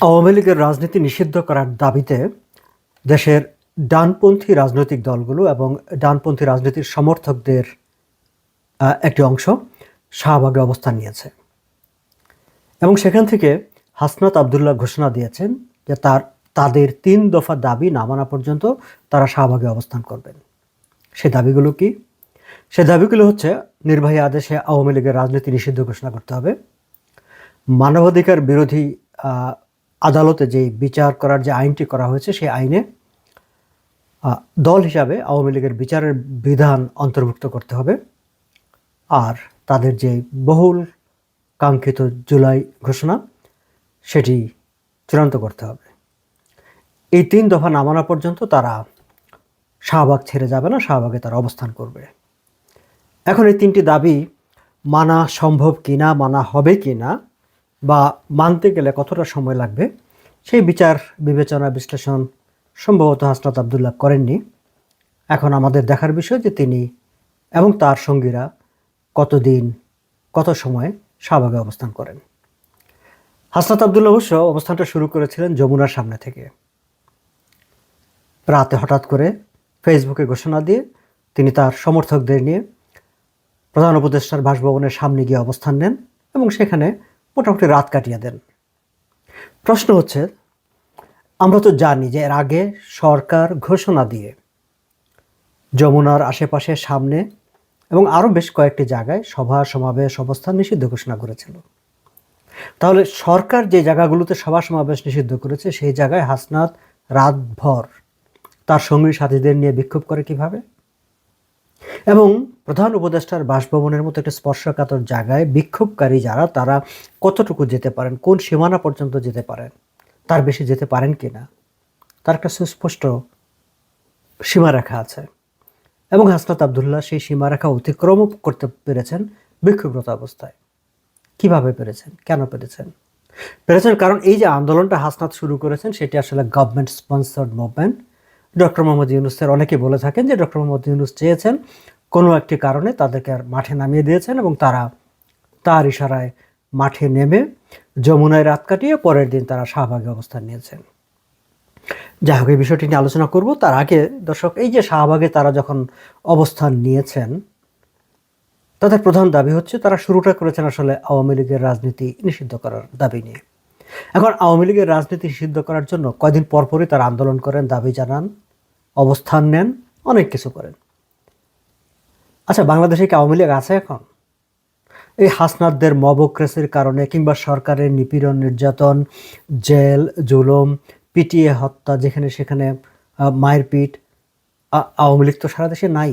আওয়ামী লীগের রাজনীতি নিষিদ্ধ করার দাবিতে দেশের ডানপন্থী রাজনৈতিক দলগুলো এবং ডানপন্থী রাজনীতির সমর্থকদের একটি অংশ শাহবাগে অবস্থান নিয়েছে। এবং সেখান থেকে হাসনাত আবদুল্লাহ ঘোষণা দিয়েছেন যে তার, তাদের তিন দফা দাবি না মানা পর্যন্ত তারা শাহবাগে অবস্থান করবেন। সেই দাবিগুলো কি? সে দাবিগুলো হচ্ছে নির্বাহী আদেশে আওয়ামী লীগের রাজনীতি নিষিদ্ধ ঘোষণা করতে হবে। মানবাধিকার বিরোধী আদালতে যে বিচার করার যে আইনটি করা হয়েছে, সেই আইনে দল হিসাবে আওয়ামী লীগের বিচারের বিধান অন্তর্ভুক্ত করতে হবে। আর তাদের যে বহুল কাঙ্ক্ষিত জুলাই ঘোষণা, সেটি চূড়ান্ত করতে হবে। এই তিন দফা নামানো পর্যন্ত তারা শাহবাগ ছেড়ে যাবে না, শাহবাগে তারা অবস্থান করবে। এখন এই তিনটি দাবি মানা সম্ভব কিনা, মানা হবে কিনা বা মানতে গেলে কতটা সময় লাগবে? সেই বিচার, বিবেচনা, বিশ্লেষণ সম্ভবত হাসনাত আবদুল্লাহ করেননি। এখন আমাদের দেখার বিষয় যে তিনি এবং তার সঙ্গীরা কতদিন, কত সময় শাহবাগে অবস্থান করেন। হাসনাত আবদুল্লাহ অবশ্য অবস্থানটা শুরু করেছিলেন যমুনার সামনে থেকে। রাতে হঠাৎ করে ফেসবুকে ঘোষণা দিয়ে তিনি তার সমর্থকদের নিয়ে প্রধান উপদেষ্টার বাসভবনের সামনে গিয়ে অবস্থান নেন এবং সেখানে মোটামুটি রাত কাটিয়ে দেন। প্রশ্ন হচ্ছে, আমরা তো জানি যে এর আগে সরকার ঘোষণা দিয়ে যমুনার আশেপাশে সামনে এবং আরও বেশ কয়েকটি জায়গায় সভা, সমাবেশ, অবস্থান নিষিদ্ধ ঘোষণা করেছিল। তাহলে সরকার যে জায়গাগুলোতে সভা, সমাবেশ নিষিদ্ধ করেছে, সেই জায়গায় হাসনাত রাতভর তার সঙ্গী সাথীদের নিয়ে বিক্ষোভ করে কীভাবে? এবং প্রধান উপদেষ্টার বাসভবনের মতো একটা স্পর্শকাতর জায়গায় বিক্ষোভকারী যারা, তারা কতটুকু যেতে পারেন? কোন সীমানা পর্যন্ত যেতে পারেন? তার বেশি যেতে পারেন কি না? তার একটা সুস্পষ্ট সীমারেখা আছে। এবং হাসনাত আবদুল্লাহ সেই সীমারেখা অতিক্রমও করতে পেরেছেন বিক্ষুব্ধতা অবস্থায়। কীভাবে পেরেছেন? কেন পেরেছেন? পেরেছেন কারণ এই যে আন্দোলনটা হাসনাত শুরু করেছেন, সেটি আসলে government sponsored movement doctor Mohammad ইউনুসের অনেকে বলে থাকেন যে, ডক্টর মোহাম্মদ ইউনুস চেয়েছেন কোনো একটি কারণে তাদেরকে আর মাঠে নামিয়ে দিয়েছেন এবং তারা তার ইশারায় মাঠে নেমে যমুনায় রাত কাটিয়ে পরের দিন তারা শাহবাগে অবস্থান নিয়েছেন। যাই হোক, এই বিষয়টি নিয়ে আলোচনা করব। তার আগে দর্শক, এই যে শাহবাগে তারা যখন অবস্থান নিয়েছেন, তাদের প্রধান দাবি হচ্ছে তারা শুরুটা করেছেন আসলে আওয়ামী লীগের রাজনীতি নিষিদ্ধ করার দাবি নিয়ে। এখন আওয়ামী লীগের রাজনীতি নিষিদ্ধ করার জন্য কয়দিন পরপরই তারা আন্দোলন করেন, দাবি জানান, অবস্থান নেন, অনেক কিছু করেন। আচ্ছা বাংলাদেশে কি আওয়ামী লীগ আছে এখন? এই হাসনাতদের মবক্রেসের কারণে কিংবা সরকারের নিপীড়ন, নির্যাতন, জেল, জুলুম পিটিএ হত্যা যেখানে সেখানে মায়ের পিট আওয়ামী লীগ তো সারা দেশে নাই।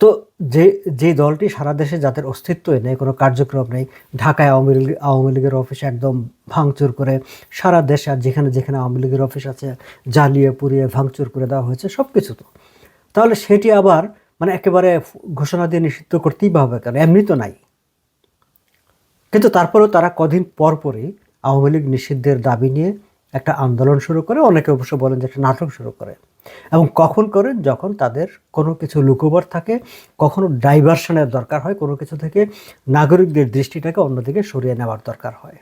তো যে যে দলটি সারা দেশে যাদের অস্তিত্বই নেই, কোনো কার্যক্রম নেই, ঢাকায় আওয়ামী লীগ, আওয়ামী লীগের অফিস একদম ভাঙচুর করে সারা দেশে আর যেখানে যেখানে আওয়ামী লীগের অফিস আছে, জ্বালিয়ে পুড়িয়ে ভাঙচুর করে দেওয়া হয়েছে সব কিছু তো। তাহলে সেটি আবার মানে একেবারে ঘোষণা দিয়ে নিষিদ্ধ করতেই হবে কেন? এমনি তো নাই। কিন্তু তারপরেও তারা কদিন পর পরই আওয়ামী লীগ নিষিদ্ধের দাবি নিয়ে একটা আন্দোলন শুরু করে, অনেকে অবশ্য বলেন যে একটা নাটক শুরু করে। এবং কখন করেন যখন তাদের কোনো কিছু লুকোবার থাকে, কখনো ডাইভারশনের দরকার হয়, কোনো কিছু থেকে নাগরিকদের দৃষ্টিটাকে অন্যদিকে সরিয়ে নেওয়ার দরকার হয়।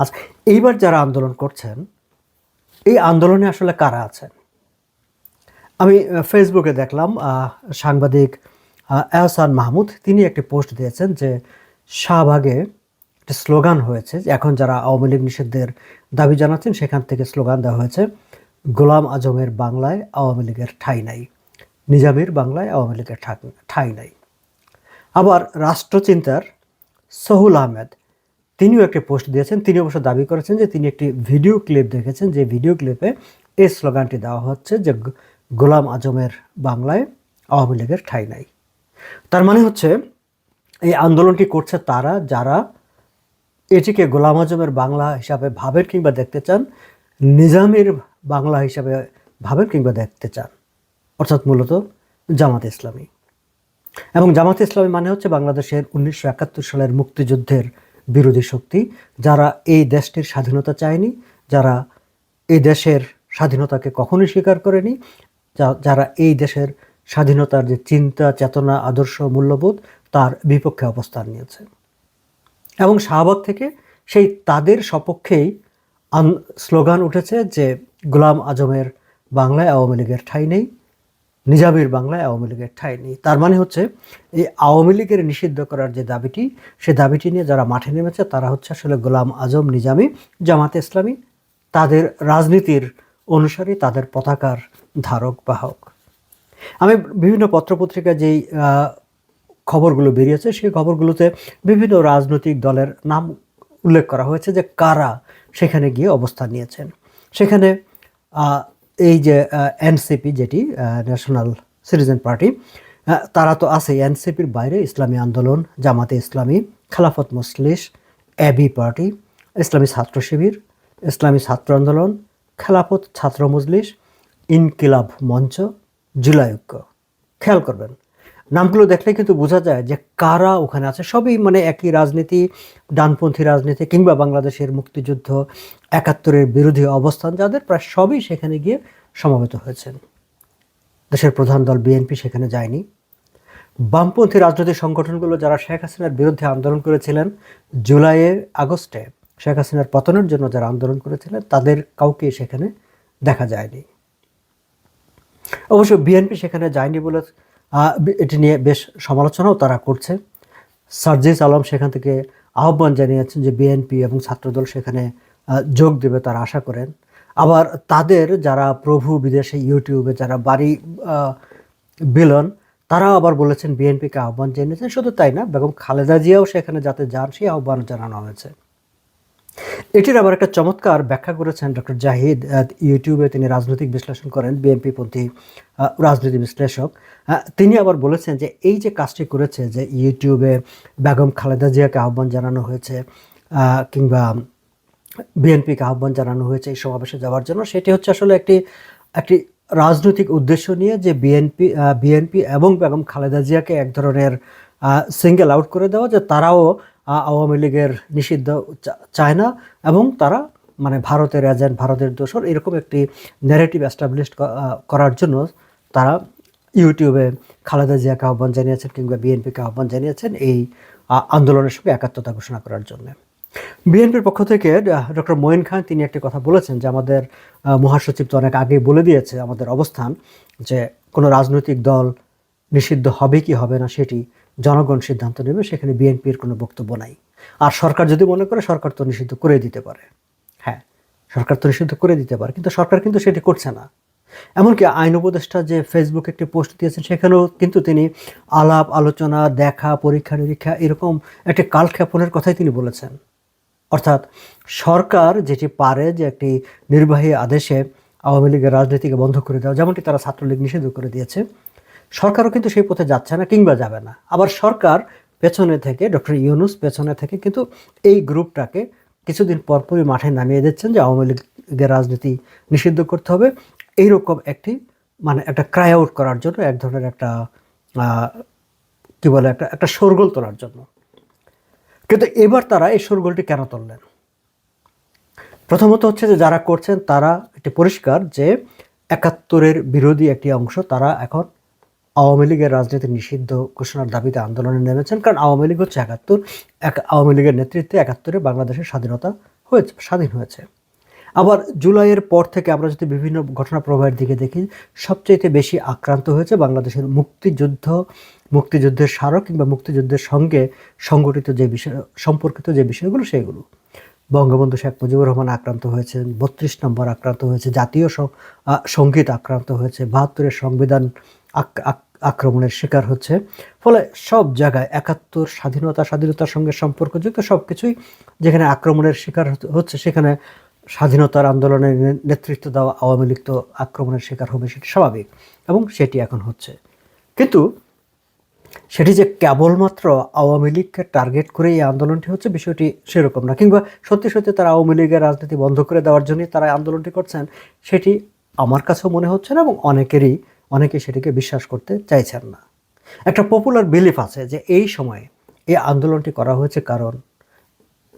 আচ্ছা এইবার যারা আন্দোলন করছেন, এই আন্দোলনে আসলে কারা আছেন? আমি ফেসবুকে দেখলাম সাংবাদিক এহসান মাহমুদ, তিনি একটি পোস্ট দিয়েছেন যে শাহবাগে একটি স্লোগান হয়েছে যে এখন যারা আওয়ামী লীগ নিষিদ্ধের দাবি জানাচ্ছেন, সেখান থেকে স্লোগান দেওয়া হয়েছে, গোলাম আজমের বাংলায় আওয়ামী লীগের ঠাঁই নাই। নিজামীর বাংলায় আওয়ামী লীগের ঠাঁই নাই। আবার রাষ্ট্রচিন্তার সহুল আহমেদ, তিনিও একটি পোস্ট দিয়েছেন। তিনি অবশ্য দাবি করেছেন যে তিনি একটি ভিডিও ক্লিপ দেখেছেন। যে ভিডিও ক্লিপে এই স্লোগানটি দেওয়া হচ্ছে যে গোলাম আজমের বাংলায় আওয়ামী লীগের ঠাঁই নাই। তার মানে হচ্ছে, এই আন্দোলনটি করছে তারা, যারা এটিকে গোলাম আজমের বাংলা হিসাবে ভাবেন কিংবা দেখতে চান, নিজামের বাংলা হিসাবে ভাবেন কিংবা দেখতে চান, অর্থাৎ মূলত জামাত ইসলামী। এবং জামাত ইসলামী মানে হচ্ছে বাংলাদেশের উনিশশো একাত্তর সালের মুক্তিযুদ্ধের বিরোধী শক্তি, যারা এই দেশটির স্বাধীনতা চায়নি, যারা এই দেশের স্বাধীনতাকে কখনোই স্বীকার করেনি যারা এই দেশের স্বাধীনতার যে চিন্তা, চেতনা, আদর্শ, মূল্যবোধ, তার বিপক্ষে অবস্থান নিয়েছে। এবং শাহবাগ থেকে সেই তাদের সপক্ষেই স্লোগান উঠেছে যে, গোলাম আজমের বাংলায় আওয়ামী লীগের ঠাঁই নেই, নিজামের বাংলায় আওয়ামী লীগের ঠাঁই নেই। তার মানে হচ্ছে, এই আওয়ামী লীগের নিষিদ্ধ করার যে দাবিটি, সে দাবিটি নিয়ে যারা মাঠে নেমেছে, তারা হচ্ছে আসলে গোলাম আজম, নিজামী, জামাতে ইসলামী। তাদের রাজনীতির অনুসারী, তাদের পতাকার ধারক বাহক আমি বিভিন্ন পত্রপত্রিকা যেই খবরগুলো বেরিয়েছে, সেই খবরগুলোতে বিভিন্ন রাজনৈতিক দলের নাম উল্লেখ করা হয়েছে যে কারা সেখানে গিয়ে অবস্থান নিয়েছেন। সেখানে এই যে এনসিপি যেটি ন্যাশনাল সিটিজেন পার্টি তারা তো আছে এনসিপির বাইরে ইসলামী আন্দোলন, জামাতে ইসলামী, খেলাফত মসলিস এবি পার্টি, ইসলামী ছাত্র শিবির, ইসলামী ছাত্র আন্দোলন, খেলাফত ছাত্র মজলিস ইনকিলাব মঞ্চ জুলাই ঐক্য। খেয়াল করবেন, নামগুলো দেখলে কিন্তু বোঝা যায় যে কারা ওখানে আছে। সবই মানে একই রাজনীতি, ডানপন্থী রাজনীতি কিংবা বাংলাদেশের মুক্তিযুদ্ধ, একাত্তরের বিরোধী অবস্থান, যাদের প্রায় সবই সেখানে গিয়ে সমাবেত হয়েছেন দেশের প্রধান দল বিএনপি সেখানে যায়নি। বামপন্থী রাজনৈতিক সংগঠনগুলো যারা শেখ হাসিনার বিরুদ্ধে আন্দোলন করেছিলেন জুলাইয়ে আগস্টে, শেখ হাসিনার পতনের জন্য যারা আন্দোলন করেছিলেন, তাদের কাউকে সেখানে দেখা যায়নি। অবশ্য বিএনপি সেখানে যায়নি বলে এটি নিয়ে বেশ সমালোচনাও তারা করছে। সার্জিস আলম সেখান থেকে আহ্বান জানিয়েছেন যে বিএনপি এবং ছাত্রদল সেখানে যোগ দেবে তারা আশা করেন। আবার তাদের যারা প্রভু বিদেশে ইউটিউবে যারা বাড়ি বিলন তারাও আবার বলেছেন বিএনপিকে আহ্বান জানিয়েছেন। শুধু তাই না, বেগম খালেদা জিয়াও সেখানে যাতে যান, সেই আহ্বান জানানো হয়েছে। এটির আবার একটা চমৎকার ব্যাখ্যা করেছেন ডক্টর জাহিদ ইউটিউবে তিনি রাজনৈতিক বিশ্লেষণ করেন বিএনপি পন্থী রাজনীতি বিশ্লেষক। তিনি আবার বলেছেন যে এই যে কাজটি করেছে যে ইউটিউবে বেগম খালেদা জিয়াকে আহ্বান জানানো হয়েছে কিংবা বিএনপিকে আহ্বান জানানো হয়েছে এই সমাবেশে যাওয়ার জন্য, সেটি হচ্ছে আসলে একটি একটি রাজনৈতিক উদ্দেশ্য নিয়ে যে বিএনপি বিএনপি এবং বেগম খালেদা জিয়াকে এক ধরনের সিঙ্গেল আউট করে দেওয়া, যে তারাও আওয়ামী লীগের নিষিদ্ধ চায় না এবং তারা মানে ভারতের এজেন্ট ভারতের দোষর এরকম একটি ন্যারেটিভ অ্যাস্টাবলিশ করার জন্য তারা ইউটিউবে খালেদা জিয়াকে আহ্বান জানিয়েছেন কিংবা বিএনপিকে আহ্বান জানিয়েছেন এই আন্দোলনের সঙ্গে একাত্মতা ঘোষণা করার জন্য। বিএনপির পক্ষ থেকে ডক্টর মঈন খান তিনি একটি কথা বলেছেন যে আমাদের মহাসচিব তো অনেক আগেই বলে দিয়েছে আমাদের অবস্থান যে কোনো রাজনৈতিক দল নিষিদ্ধ হবে কি হবে না সেটি জনগণ সিদ্ধান্ত নেবে, সেখানে বিএনপির কোনো বক্তব্য নাই। আর সরকার যদি মনে করে, সরকার তো নিষিদ্ধ করে দিতে পারে। হ্যাঁ সরকার তো নিষিদ্ধ করে দিতে পারে, কিন্তু সরকার কিন্তু সেটি করছে না। এমনকি আইন উপদেষ্টা যে ফেসবুকে একটি পোস্ট দিয়েছেন, সেখানেও কিন্তু তিনি আলাপ, আলোচনা, দেখা, পরীক্ষা, নিরীক্ষা এরকম একটি কালক্ষেপণের কথাই তিনি বলেছেন। অর্থাৎ সরকার যেটি পারে যে একটি নির্বাহী আদেশে আওয়ামী লীগের রাজনীতিকে বন্ধ করে দেওয়া, যেমনটি তারা ছাত্রলীগ নিষিদ্ধ করে দিয়েছে সরকারও কিন্তু সেই পথে যাচ্ছে না কিংবা যাবে না। আবার সরকার পেছনে থেকে, ডক্টর ইউনুস পেছনে থেকে কিন্তু এই গ্রুপটাকে কিছুদিন পরপরই মাঠে নামিয়ে দিচ্ছেন যে আওয়ামী লীগের রাজনীতি নিষিদ্ধ করতে হবে। এইরকম একটি মানে একটা ক্রাই আউট করার জন্য, এক ধরনের একটা কি বলে, একটা একটা শোরগোল তোলার জন্য। কিন্তু এবার তারা এই শোরগোলটি কেন তুললেন? প্রথমত হচ্ছে যে যারা করছেন তারা এটি পরিষ্কার যে একাত্তরের বিরোধী একটি অংশ, তারা এখন আওয়ামী লীগের রাজনীতি নিষিদ্ধ ঘোষণার দাবিতে আন্দোলনে নেমেছেন, কারণ আওয়ামী লীগ হচ্ছে একাত্তর। এক আওয়ামী লীগের নেতৃত্বে একাত্তরে বাংলাদেশের স্বাধীনতা হয়েছে, স্বাধীন হয়েছে। আবার জুলাইয়ের পর থেকে আমরা যদি বিভিন্ন ঘটনা প্রবাহের দিকে দেখি সবচেয়ে বেশি আক্রান্ত হয়েছে বাংলাদেশের মুক্তিযুদ্ধ, মুক্তিযুদ্ধের স্মারক কিংবা মুক্তিযুদ্ধের সঙ্গে সংগঠিত যে বিষয়, সম্পর্কিত যে বিষয়গুলো, সেগুলো। বঙ্গবন্ধু শেখ মুজিবুর রহমান আক্রান্ত হয়েছেন, বত্রিশ নম্বর আক্রান্ত হয়েছে, জাতীয় সংগীত আক্রান্ত হয়েছে, বাহাত্তরের সংবিধান আক্রমণের শিকার হচ্ছে। ফলে সব জায়গায় একাত্তর, স্বাধীনতা, স্বাধীনতার সঙ্গে সম্পর্কযুক্ত সব কিছুই যেখানে আক্রমণের শিকার হচ্ছে, সেখানে স্বাধীনতার আন্দোলনের নেতৃত্ব দেওয়া আওয়ামী লীগ তো আক্রমণের শিকার হবে, সেটি স্বাভাবিক এবং সেটি এখন হচ্ছে। কিন্তু সেটি যে কেবলমাত্র আওয়ামী লীগকে টার্গেট করে এই আন্দোলনটি হচ্ছে, বিষয়টি সেরকম না। কিংবা সত্যি সত্যি তারা আওয়ামী লীগের রাজনীতি বন্ধ করে দেওয়ার জন্যই তারা আন্দোলনটি করছেন, সেটি আমার কাছেও মনে হচ্ছে না এবং অনেকেরই অনেকে সেটিকে বিশ্বাস করতে চাইছেন না। একটা পপুলার বিলিফ আছে যে এই সময়ে এই আন্দোলনটি করা হয়েছে কারণ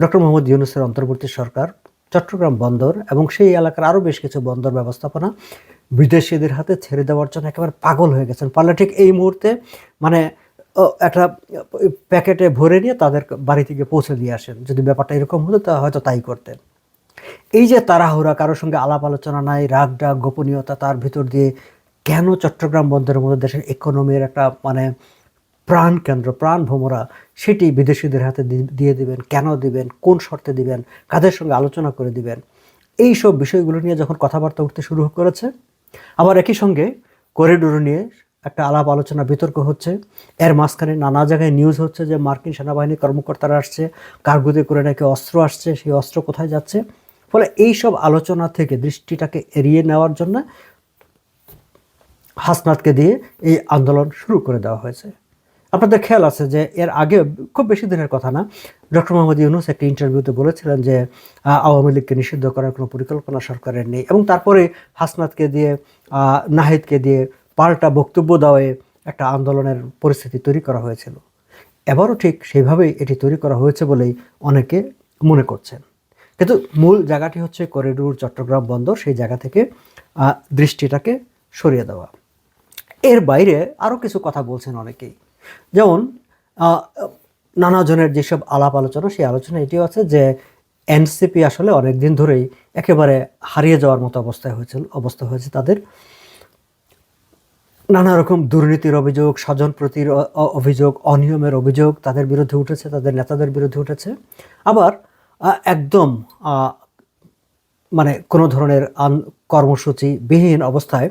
ডক্টর মোহাম্মদ ইউনুসের অন্তর্বর্তী সরকার, চট্টগ্রাম বন্দর এবং সেই এলাকার আরও বেশ কিছু বন্দর ব্যবস্থাপনা বিদেশিদের হাতে ছেড়ে দেওয়ার জন্য একেবারে পাগল হয়ে গেছেন। পারলে ঠিক এই মুহূর্তে মানে একটা প্যাকেটে ভরে নিয়ে তাদের বাড়ি থেকে পৌঁছে দিয়ে আসেন। যদি ব্যাপারটা এরকম হতো তা হয়তো তাই করতেন। এই যে তাড়াহুড়া, কারোর সঙ্গে আলাপ আলোচনা নাই রাগ ডাক গোপনীয়তা, তার ভিতর দিয়ে কেন চট্টগ্রাম বন্দরের মধ্যে দেশের ইকোনমির একটা মানে প্রাণ কেন্দ্র, প্রাণ ভোমরা, সেটি বিদেশিদের হাতে দিয়ে দিবেন, কেন দিবেন, কোন শর্তে দিবেন, কাদের সঙ্গে আলোচনা করে দিবেন এই সব বিষয়গুলো নিয়ে যখন কথাবার্তা উঠতে শুরু করেছে, আবার একই সঙ্গে করিডোর নিয়ে একটা আলাপ আলোচনা বিতর্ক হচ্ছে, এর মাঝখানে নানা জায়গায় নিউজ হচ্ছে যে মার্কিন সেনাবাহিনী কর্মকর্তারা আসছে কার্গোতে করে নাকি অস্ত্র আসছে, সেই অস্ত্র কোথায় যাচ্ছে, ফলে এই সব আলোচনা থেকে দৃষ্টিটাকে এড়িয়ে নেওয়ার জন্য হাসনাতকে দিয়ে এই আন্দোলন শুরু করে দেওয়া হয়েছে। আপনাদের খেয়াল আছে যে এর আগে খুব বেশি দিনের কথা না, ডক্টর মোহাম্মদ ইউনুস একটি ইন্টারভিউতে বলেছিলেন যে আওয়ামী লীগকে নিষিদ্ধ করার কোনো পরিকল্পনা সরকারের নেই এবং তারপরে হাসনাতকে দিয়ে নাহিদকে দিয়ে পাল্টা বক্তব্য দেওয়ায় একটা আন্দোলনের পরিস্থিতি তৈরি করা হয়েছিল। এবারও ঠিক সেইভাবেই এটি তৈরি করা হয়েছে বলেই অনেকে মনে করছেন। কিন্তু মূল জায়গাটি হচ্ছে করিডোর চট্টগ্রাম বন্দর, সেই জায়গা থেকে দৃষ্টিটাকে সরিয়ে দেওয়া। এর বাইরে আরও কিছু কথা বলছেন অনেকেই। যেমন আহ, নানা জনের যেসব আলাপ আলোচনা সেই আলোচনা এটিও আছে যে এনসিপি আসলে অনেক দিন ধরেই একেবারে হারিয়ে যাওয়ার মতো অবস্থায় হয়েছিল অবস্থা হয়েছে তাদের। নানা রকম দুর্নীতির অভিযোগ স্বজন প্রতির অভিযোগ অনিয়মের অভিযোগ তাদের বিরুদ্ধে উঠেছে তাদের নেতাদের বিরুদ্ধে উঠেছে। আবার একদম মানে কোনো ধরনের কর্মসূচি বিহীন অবস্থায়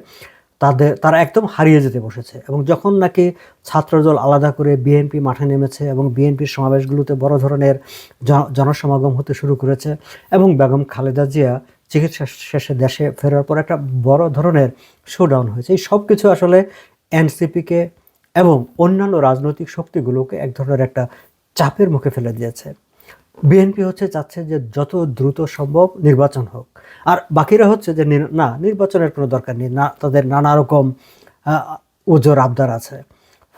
তাদের, তারা একদম হারিয়ে যেতে বসেছে এবং যখন নাকি ছাত্রদল আলাদা করে বিএনপি মাঠে নেমেছে এবং বিএনপির সমাবেশগুলোতে বড় ধরনের জন- জনসমাগম হতে শুরু করেছে এবং বেগম খালেদা জিয়া চিকিৎসা শেষে দেশে ফেরার পর একটা বড় ধরনের শোডাউন হয়েছে। এই সব কিছু আসলে এনসিপিকে এবং অন্যান্য রাজনৈতিক শক্তিগুলোকে এক ধরনের একটা চাপের মুখে ফেলে দিয়েছে। বিএনপি হচ্ছে চাচ্ছে যে যত দ্রুত সম্ভব নির্বাচন হোক। আর বাকিরা হচ্ছে যে না, নির্বাচনের কোনো দরকার নেই। না, তাদের নানা রকম ওজোর আবদার আছে।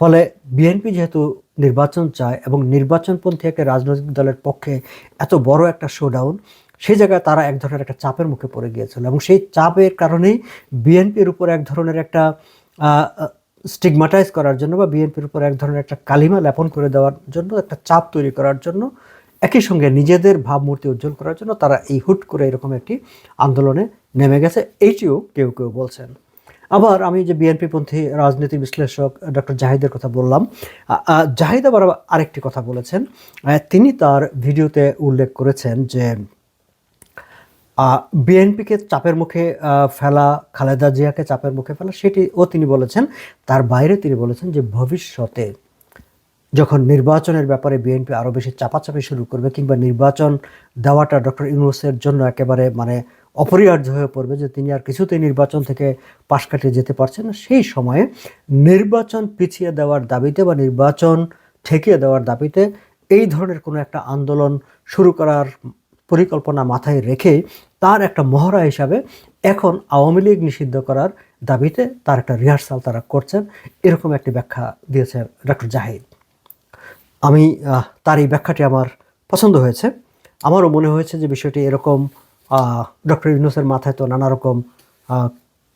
ফলে বিএনপি যেহেতু নির্বাচন চায় এবং নির্বাচনপন্থী একটা রাজনৈতিক দলের পক্ষে এত বড় একটা শোডাউন সেই জায়গায় তারা এক ধরনের একটা চাপের মুখে পড়ে গিয়েছিল এবং সেই চাপের কারণেই বিএনপির উপর এক ধরনের একটা স্টিগমাটাইজ করার জন্য বা বিএনপির উপর এক ধরনের একটা কালিমা লেপন করে দেওয়ার জন্য একটা চাপ তৈরি করার জন্য একই সঙ্গে নিজেদের ভাবমূর্তি উজ্জ্বল করার জন্য তারা এই হুট করে এরকম একটি আন্দোলনে নেমে গেছে, এইটিও কেউ কেউ বলছেন। আবার আমি যে বিএনপিপন্থী রাজনীতি বিশ্লেষক ডক্টর জাহিদের কথা বললাম জাহিদ আবার আরেকটি কথা বলেছেন। তিনি তার ভিডিওতে উল্লেখ করেছেন যে বিএনপিকে চাপের মুখে ফেলা, খালেদা জিয়াকে চাপের মুখে ফেলা, সেটি ও তিনি বলেছেন, তার বাইরে তিনি বলেছেন যে ভবিষ্যতে যখন নির্বাচনের ব্যাপারে বিএনপি আরও বেশি চাপাচাপি শুরু করবে কিংবা নির্বাচন দেওয়াটা ডক্টর ইউনুসের জন্য একেবারে মানে অপরিহার্য হয়ে পড়বে যে তিনি আর কিছুতেই নির্বাচন থেকে পাশ কাটিয়ে যেতে পারছেন না, সেই সময়ে নির্বাচন পিছিয়ে দেওয়ার দাবিতে বা নির্বাচন ঠেকিয়ে দেওয়ার দাবিতে এই ধরনের কোনো একটা আন্দোলন শুরু করার পরিকল্পনা মাথায় রেখে তার একটা মহড়া হিসাবে এখন আওয়ামী লীগ নিষিদ্ধ করার দাবিতে তার একটা রিহার্সাল তারা করছেন, এরকম একটি ব্যাখ্যা দিয়েছেন ডক্টর জাহিদ। আমি তার এই ব্যাখ্যাটি আমার পছন্দ হয়েছে। আমারও মনে হয়েছে যে বিষয়টি এরকম ডক্টর ইউনুসের মাথায় তো নানা রকম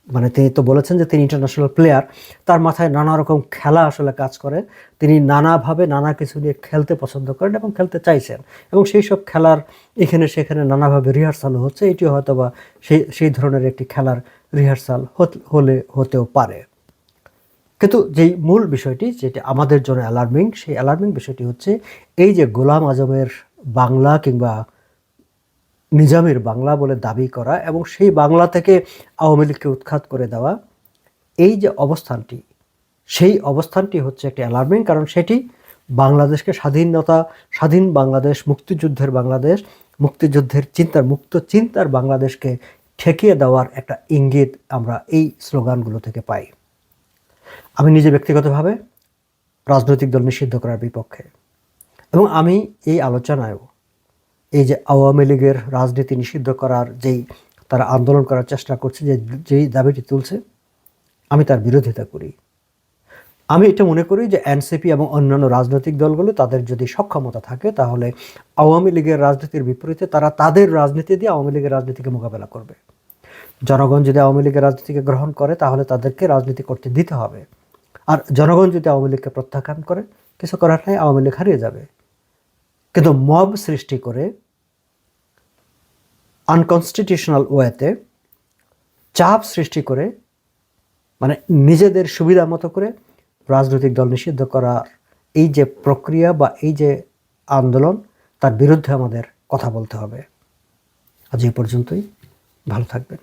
মানে তিনি তো বলেছেন যে তিনি ইন্টারন্যাশনাল প্লেয়ার তার মাথায় নানা রকম খেলা আসলে কাজ করে। তিনি নানাভাবে নানা কিছু নিয়ে খেলতে পছন্দ করেন এবং খেলতে চাইছেন। এবং সেই সব খেলার এখানে সেখানে নানাভাবে রিহার্সালও হচ্ছে, এটিও হয়তো বা সেই সেই ধরনের একটি খেলার রিহার্সাল হলে, হতেও পারে। কিন্তু যেই মূল বিষয়টি, যেটা আমাদের জন্য অ্যালার্মিং সেই অ্যালার্মিং বিষয়টি হচ্ছে এই যে গোলাম আজমের বাংলা কিংবা নিজামের বাংলা বলে দাবি করা এবং সেই বাংলা থেকে আওয়ামী লীগকে উৎখাত করে দেওয়া, এই যে অবস্থানটি, সেই অবস্থানটি হচ্ছে একটি অ্যালার্মিং কারণ সেটি বাংলাদেশকে স্বাধীনতা, স্বাধীন বাংলাদেশ, মুক্তিযুদ্ধের বাংলাদেশ, মুক্তিযুদ্ধের চিন্তার, মুক্ত চিন্তার বাংলাদেশকে ঠেকিয়ে দেওয়ার একটা ইঙ্গিত আমরা এই স্লোগানগুলো থেকে পাই। আমি নিজে ব্যক্তিগতভাবে রাজনৈতিক দল নিষিদ্ধ করার বিপক্ষে। এবং আমি এই আলোচনায়ও এই যে আওয়ামী লীগের রাজনীতি নিষিদ্ধ করার যেই তারা আন্দোলন করার চেষ্টা করছে, যে যেই দাবিটি তুলছে, আমি তার বিরোধিতা করি। আমি এটা মনে করি যে এনসিপি এবং অন্যান্য রাজনৈতিক দলগুলো তাদের যদি সক্ষমতা থাকে, তাহলে আওয়ামী লীগের রাজনীতির বিপরীতে তারা তাদের রাজনীতি দিয়ে আওয়ামী লীগের রাজনীতিকে মোকাবেলা করবে। জনগণ যদি আওয়ামী লীগের রাজনীতিকে গ্রহণ করে, তাহলে তাদেরকে রাজনীতি করতে দিতে হবে। আর জনগণ যদি আওয়ামী লীগকে প্রত্যাখ্যান করে, কিছু করার নাই, আওয়ামী লীগ হারিয়ে যাবে। কিন্তু মব সৃষ্টি করে আনকনস্টিটিউশনাল ওয়েতে চাপ সৃষ্টি করে মানে নিজেদের সুবিধা মতো করে রাজনৈতিক দল নিষিদ্ধ করার এই যে প্রক্রিয়া বা এই যে আন্দোলন, তার বিরুদ্ধে আমাদের কথা বলতে হবে। আজ এই পর্যন্তই। ভালো থাকবেন।